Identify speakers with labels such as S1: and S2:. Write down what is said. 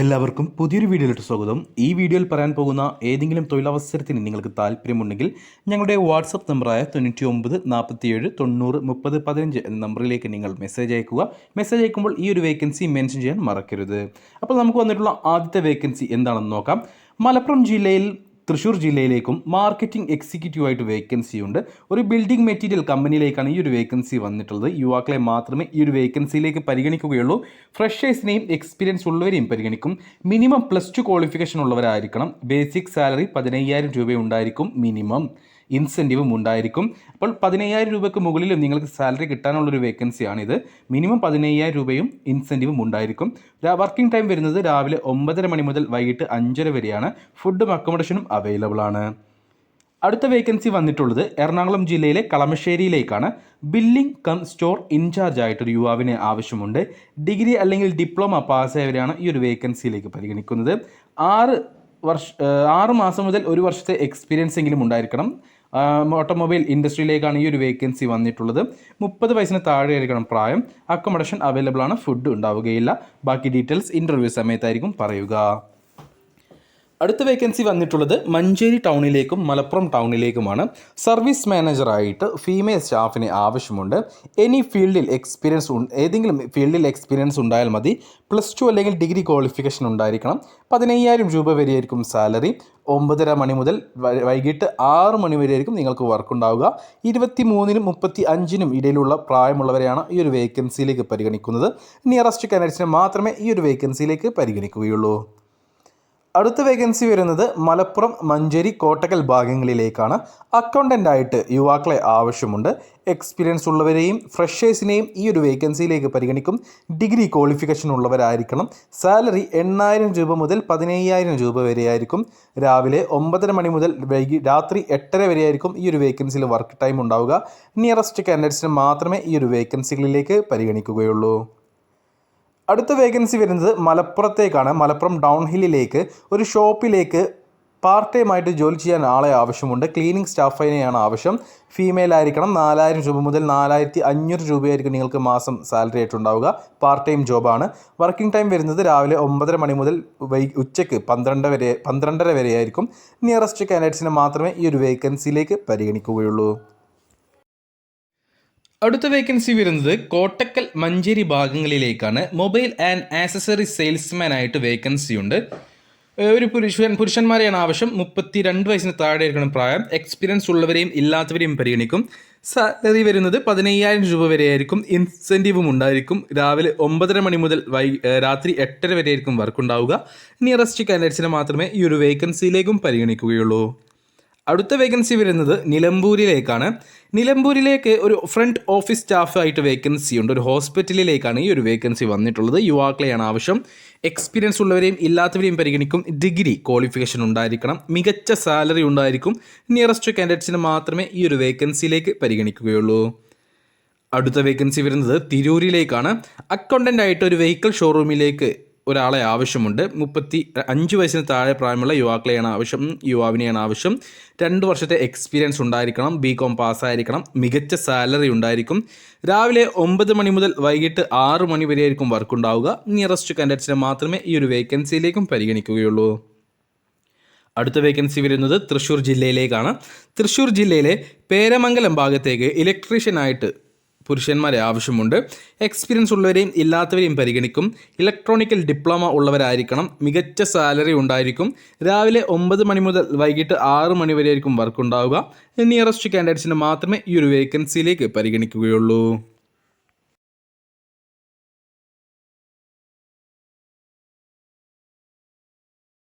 S1: എല്ലാവർക്കും പുതിയൊരു വീഡിയോയിലോട്ട് സ്വാഗതം. ഈ വീഡിയോയിൽ പറയാൻ പോകുന്ന ഏതെങ്കിലും തൊഴിലവസരത്തിന് നിങ്ങൾക്ക് താല്പര്യമുണ്ടെങ്കിൽ ഞങ്ങളുടെ വാട്സപ്പ് നമ്പറായ തൊണ്ണൂറ്റി ഒമ്പത് നാൽപ്പത്തിയേഴ് തൊണ്ണൂറ് മുപ്പത് പതിനഞ്ച് എന്ന നമ്പറിലേക്ക് നിങ്ങൾ മെസ്സേജ് അയക്കുക. മെസ്സേജ് അയക്കുമ്പോൾ ഈ ഒരു വേക്കൻസി മെൻഷൻ ചെയ്യാൻ മറക്കരുത്. അപ്പോൾ നമുക്ക് വന്നിട്ടുള്ള ആദ്യത്തെ വേക്കൻസി എന്താണെന്ന് നോക്കാം. മലപ്പുറം ജില്ലയിൽ തൃശ്ശൂർ ജില്ലയിലേക്കും മാർക്കറ്റിംഗ് എക്സിക്യൂട്ടീവ് ആയിട്ട് വേക്കൻസി ഉണ്ട്. ഒരു ബിൽഡിംഗ് മെറ്റീരിയൽ കമ്പനിയിലേക്കാണ് ഈ ഒരു വേക്കൻസി വന്നിട്ടുള്ളത്. യുവാക്കളെ മാത്രമേ ഈ ഒരു വേക്കൻസിയിലേക്ക് പരിഗണിക്കുകയുള്ളൂ. ഫ്രഷേഴ്സിനെയും എക്സ്പീരിയൻസ് ഉള്ളവരെയും പരിഗണിക്കും. മിനിമം പ്ലസ് ടു ക്വാളിഫിക്കേഷൻ ഉള്ളവരായിരിക്കണം. ബേസിക് സാലറി പതിനയ്യായിരം രൂപയുണ്ടായിരിക്കും മിനിമം ഇൻസെന്റീവും ഉണ്ടായിരിക്കും. അപ്പോൾ പതിനയ്യായിരം രൂപയ്ക്ക് മുകളിലും നിങ്ങൾക്ക് സാലറി കിട്ടാനുള്ളൊരു വേക്കൻസിയാണിത് മിനിമം പതിനയ്യായിരം രൂപയും ഇൻസെന്റീവും ഉണ്ടായിരിക്കും. വർക്കിംഗ് ടൈം വരുന്നത് രാവിലെ ഒമ്പതര മണി മുതൽ വൈകിട്ട് അഞ്ചര വരെയാണ്. ഫുഡും അക്കോമഡേഷനും അവൈലബിൾ ആണ്. അടുത്ത വേക്കൻസി വന്നിട്ടുള്ളത് എറണാകുളം ജില്ലയിലെ കളമശ്ശേരിയിലേക്കാണ്. ബില്ലിംഗ് കം സ്റ്റോർ ഇൻചാർജ് ആയിട്ടൊരു യുവാവിന് ആവശ്യമുണ്ട്. ഡിഗ്രി അല്ലെങ്കിൽ ഡിപ്ലോമ പാസ്സായവരെയാണ് ഈ ഒരു വേക്കൻസിയിലേക്ക് പരിഗണിക്കുന്നത്. ആറ് വർഷ ആറ് മാസം മുതൽ ഒരു വർഷത്തെ എക്സ്പീരിയൻസ് എങ്കിലും ഉണ്ടായിരിക്കണം. ഓട്ടോമൊബൈൽ ഇൻഡസ്ട്രിയിലേക്കാണ് ഈ ഒരു വേക്കൻസി വന്നിട്ടുള്ളത്. മുപ്പത് വയസ്സിന് താഴെ ആയിരിക്കണം പ്രായം. അക്കോമഡേഷൻ അവൈലബിൾ ആണ്. ഫുഡ് ഉണ്ടാവുകയില്ല. ബാക്കി ഡീറ്റെയിൽസ് ഇന്റർവ്യൂ സമയത്തായിരിക്കും പറയുക. അടുത്ത വേക്കൻസി വന്നിട്ടുള്ളത് മഞ്ചേരി ടൗണിലേക്കും മലപ്പുറം ടൗണിലേക്കുമാണ്. സർവീസ് മാനേജറായിട്ട് ഫീമെയിൽ സ്റ്റാഫിന് ആവശ്യമുണ്ട്. എനി ഫീൽഡിൽ എക്സ്പീരിയൻസ് ഏതെങ്കിലും ഫീൽഡിൽ എക്സ്പീരിയൻസ് ഉണ്ടായാൽ മതി. പ്ലസ് ടു അല്ലെങ്കിൽ ഡിഗ്രി ക്വാളിഫിക്കേഷൻ ഉണ്ടായിരിക്കണം. പതിനയ്യായിരം രൂപ വരെയായിരിക്കും സാലറി ഒമ്പതര മണി മുതൽ വൈകിട്ട് ആറ് മണി വരെയായിരിക്കും നിങ്ങൾക്ക് വർക്ക് ഉണ്ടാവുക. ഇരുപത്തി മൂന്നിനും മുപ്പത്തി അഞ്ചിനും ഇടയിലുള്ള പ്രായമുള്ളവരെയാണ് ഈ ഒരു വേക്കൻസിയിലേക്ക് പരിഗണിക്കുന്നത്. നിയറസ്റ്റ് കാൻഡിഡേറ്റ്സിനെ മാത്രമേ ഈ ഒരു വേക്കൻസിയിലേക്ക് പരിഗണിക്കുകയുള്ളൂ. അടുത്ത വേക്കൻസി വരുന്നത് മലപ്പുറം മഞ്ചേരി കോട്ടക്കൽ ഭാഗങ്ങളിലേക്കാണ്. അക്കൗണ്ടന്റ് ആയിട്ട് യുവാക്കളെ ആവശ്യമുണ്ട്. എക്സ്പീരിയൻസ് ഉള്ളവരെയും ഫ്രഷേഴ്സിനെയും ഈ ഒരു വേക്കൻസിയിലേക്ക് പരിഗണിക്കും. Degree qualification ഉള്ളവരായിരിക്കണം. സാലറി എണ്ണായിരം രൂപ മുതൽ പതിനയ്യായിരം രൂപ വരെയായിരിക്കും. രാവിലെ ഒമ്പതര മണി മുതൽ വൈകി രാത്രി എട്ടര വരെയായിരിക്കും ഈ ഒരു വേക്കൻസിയിൽ വർക്ക് ടൈം ഉണ്ടാവുക. നിയറസ്റ്റ് കാൻഡിഡേറ്റ്സിന് മാത്രമേ ഈ ഒരു വേക്കൻസികളിലേക്ക് പരിഗണിക്കുകയുള്ളൂ. അടുത്ത വേക്കൻസി വരുന്നത് മലപ്പുറത്തേക്കാണ്. മലപ്പുറം ഡൗൺ ഹില്ലിലേക്ക് ഒരു ഷോപ്പിലേക്ക് പാർട്ട് ടൈം ആയിട്ട് ജോലി ചെയ്യാൻ ആളെ ആവശ്യമുണ്ട്. ക്ലീനിങ് സ്റ്റാഫിനെയാണ് ആവശ്യം. ഫീമെയിൽ ആയിരിക്കണം. നാലായിരം രൂപ മുതൽ നാലായിരത്തി അഞ്ഞൂറ് രൂപയായിരിക്കും നിങ്ങൾക്ക് മാസം സാലറി ആയിട്ടുണ്ടാവുക. പാർട്ട് ടൈം ജോബാണ് വർക്കിംഗ് ടൈം വരുന്നത് രാവിലെ ഒമ്പതര മണി മുതൽ വൈ ഉച്ചയ്ക്ക് പന്ത്രണ്ട് വരെ പന്ത്രണ്ടര വരെയായിരിക്കും. നിയറസ്റ്റ് കാൻഡിഡേറ്റ്സിനെ മാത്രമേ ഈ ഒരു വേക്കൻസിയിലേക്ക് പരിഗണിക്കുകയുള്ളൂ. അടുത്ത വേക്കൻസി വരുന്നത് കോട്ടക്കൽ മഞ്ചേരി ഭാഗങ്ങളിലേക്കാണ്. മൊബൈൽ ആൻഡ് ആക്സസറി സെയിൽസ്മാൻ ആയിട്ട് വേക്കൻസി ഉണ്ട്. ഒരു പുരുഷൻ പുരുഷന്മാരെയാണ് ആവശ്യം. മുപ്പത്തി രണ്ട് വയസ്സിന് താഴെ ഇരിക്കണം പ്രായം. എക്സ്പീരിയൻസ് ഉള്ളവരെയും ഇല്ലാത്തവരെയും പരിഗണിക്കും. സാലറി വരുന്നത് പതിനയ്യായിരം രൂപ വരെയായിരിക്കും. ഇൻസെന്റീവും ഉണ്ടായിരിക്കും. രാവിലെ ഒമ്പതര മണി മുതൽ വൈ രാത്രി എട്ടര വരെയായിരിക്കും വർക്ക് ഉണ്ടാവുക. നിയറസ്റ്റ് കാൻഡിഡേറ്റ്സിനെ മാത്രമേ ഈ ഒരു വേക്കൻസിയിലേക്കും പരിഗണിക്കുകയുള്ളൂ. അടുത്ത വേക്കൻസി വരുന്നത് നിലമ്പൂരിലേക്കാണ്. നിലമ്പൂരിലേക്ക് ഒരു ഫ്രണ്ട് ഓഫീസ് സ്റ്റാഫായിട്ട് വേക്കൻസി ഉണ്ട്. ഒരു ഹോസ്പിറ്റലിലേക്കാണ് ഈ ഒരു വേക്കൻസി വന്നിട്ടുള്ളത്. യുവാക്കളെയാണ് ആവശ്യം. എക്സ്പീരിയൻസ് ഉള്ളവരെയും ഇല്ലാത്തവരെയും പരിഗണിക്കും. ഡിഗ്രി ക്വാളിഫിക്കേഷൻ ഉണ്ടായിരിക്കണം. മികച്ച സാലറി ഉണ്ടായിരിക്കും. നിയറസ്റ്റ് കാൻഡിഡേറ്റ്സിന് മാത്രമേ ഈ ഒരു വേക്കൻസിയിലേക്ക് പരിഗണിക്കുകയുള്ളൂ. അടുത്ത വേക്കൻസി വരുന്നത് തിരൂരിലേക്കാണ്. അക്കൗണ്ടന്റ് ആയിട്ട് ഒരു വെഹിക്കിൾ ഷോറൂമിലേക്ക് ഒരാളെ ആവശ്യമുണ്ട്. മുപ്പത്തി അഞ്ച് വയസ്സിന് താഴെ പ്രായമുള്ള യുവാക്കളെയാണ് ആവശ്യം യുവാവിനെയാണ് ആവശ്യം. രണ്ട് വർഷത്തെ എക്സ്പീരിയൻസ് ഉണ്ടായിരിക്കണം ബി കോം പാസ്സായിരിക്കണം മികച്ച സാലറി ഉണ്ടായിരിക്കും. രാവിലെ ഒമ്പത് മണി മുതൽ വൈകിട്ട് ആറ് മണി വരെയായിരിക്കും വർക്ക് ഉണ്ടാവുക. നിയറസ്റ്റ് കാൻഡിഡേറ്റ്സിനെ മാത്രമേ ഈ ഒരു വേക്കൻസിയിലേക്കും പരിഗണിക്കുകയുള്ളൂ. അടുത്ത വേക്കൻസി വരുന്നത് തൃശ്ശൂർ ജില്ലയിലേക്കാണ്. തൃശ്ശൂർ ജില്ലയിലെ പേരമംഗലം ഭാഗത്തേക്ക് ഇലക്ട്രീഷ്യനായിട്ട് പുരുഷന്മാരെ ആവശ്യമുണ്ട്. എക്സ്പീരിയൻസ് ഉള്ളവരെയും ഇല്ലാത്തവരെയും പരിഗണിക്കും. ഇലക്ട്രോണിക്കൽ ഡിപ്ലോമ ഉള്ളവരായിരിക്കണം. മികച്ച സാലറി ഉണ്ടായിരിക്കും. രാവിലെ ഒമ്പത് മണി മുതൽ വൈകിട്ട് ആറ് മണി വരെയായിരിക്കും വർക്ക് ഉണ്ടാവുക. നിയറസ്റ്റ് കാൻഡിഡേറ്റ്സിന് മാത്രമേ ഈ ഒരു വേക്കൻസിയിലേക്ക് പരിഗണിക്കുകയുള്ളൂ.